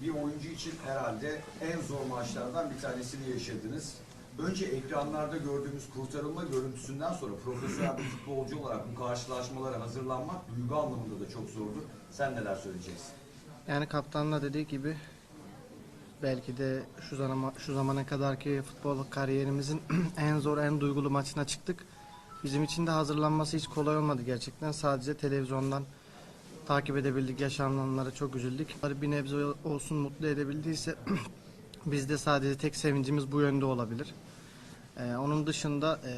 bir oyuncu için herhalde en zor maçlardan bir tanesini yaşadınız. Önce ekranlarda gördüğümüz kurtarılma görüntüsünden sonra profesyonel bir futbolcu olarak bu karşılaşmalara hazırlanmak duygu anlamında da çok zordur. Sen neler söyleyeceksin? Yani kaptanın da dediği gibi belki de şu zamana, şu zamana kadarki futbol kariyerimizin en zor, en duygulu maçına çıktık. Bizim için de hazırlanması hiç kolay olmadı gerçekten. Sadece televizyondan takip edebildik, yaşananlara çok üzüldük. Bir nebze olsun mutlu edebildiyse biz de sadece tek sevincimiz bu yönde olabilir. Ee, onun dışında e,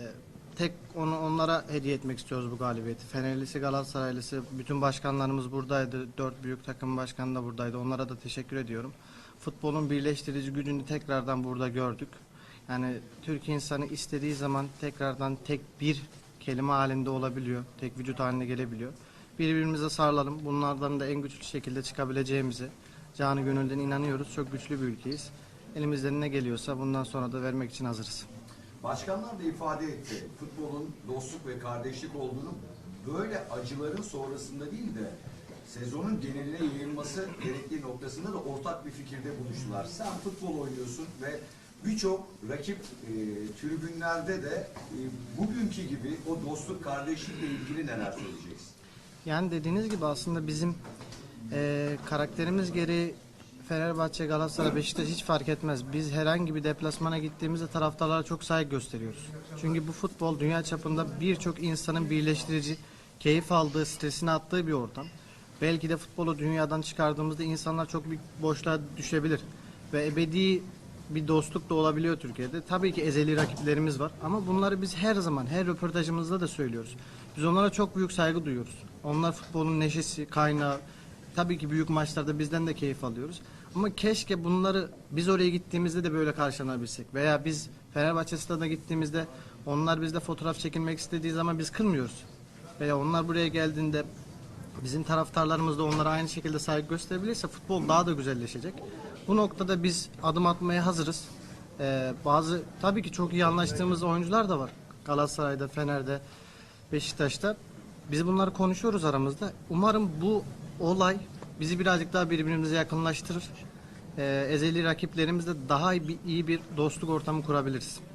tek onu onlara hediye etmek istiyoruz bu galibiyeti. Fenerlisi, Galatasaraylısı, bütün başkanlarımız buradaydı. Dört büyük takım başkanı da buradaydı. Onlara da teşekkür ediyorum. Futbolun birleştirici gücünü tekrardan burada gördük. Yani Türk insanı istediği zaman tekrardan tek bir kelime halinde olabiliyor. Tek vücut haline gelebiliyor. Birbirimize sarılalım. Bunlardan da en güçlü şekilde çıkabileceğimize canı gönülden inanıyoruz. Çok güçlü bir ülkeyiz. Elimizden ne geliyorsa bundan sonra da vermek için hazırız. Başkanlar da ifade etti. Futbolun dostluk ve kardeşlik olduğunu böyle acıların sonrasında değil de sezonun geneline yayılması gerektiği noktasında da ortak bir fikirde buluştular. Sen futbol oynuyorsun ve birçok rakip e, tribünlerde de e, bugünkü gibi o dostluk kardeşlikle ilgili neler söyleyeceksin? Yani dediğiniz gibi aslında bizim eee, karakterimiz gereği Fenerbahçe, Galatasaray, Beşiktaş hiç fark etmez. Biz herhangi bir deplasmana gittiğimizde taraftarlara çok saygı gösteriyoruz. Çünkü bu futbol dünya çapında birçok insanın birleştirici, keyif aldığı, stresini attığı bir ortam. Belki de futbolu dünyadan çıkardığımızda insanlar çok bir boşluğa düşebilir. Ve ebedi bir dostluk da olabiliyor Türkiye'de. Tabii ki ezeli rakiplerimiz var ama bunları biz her zaman her röportajımızda da söylüyoruz. Biz onlara çok büyük saygı duyuyoruz. Onlar futbolun neşesi, kaynağı. Tabii ki büyük maçlarda bizden de keyif alıyoruz. Ama keşke bunları biz oraya gittiğimizde de böyle karşılanabilsek. Veya biz Fenerbahçe stadına gittiğimizde onlar bizde fotoğraf çekilmek istediği zaman biz kırmıyoruz. Veya onlar buraya geldiğinde bizim taraftarlarımız da onlara aynı şekilde saygı gösterebilirse futbol daha da güzelleşecek. Bu noktada biz adım atmaya hazırız. Ee, bazı tabii ki çok iyi anlaştığımız oyuncular da var. Galatasaray'da, Fener'de, Beşiktaş'ta. Biz bunları konuşuyoruz aramızda. Umarım bu olay bizi birazcık daha birbirimize yakınlaştırır. Ee, ezeli rakiplerimizle daha iyi bir, iyi bir dostluk ortamı kurabiliriz.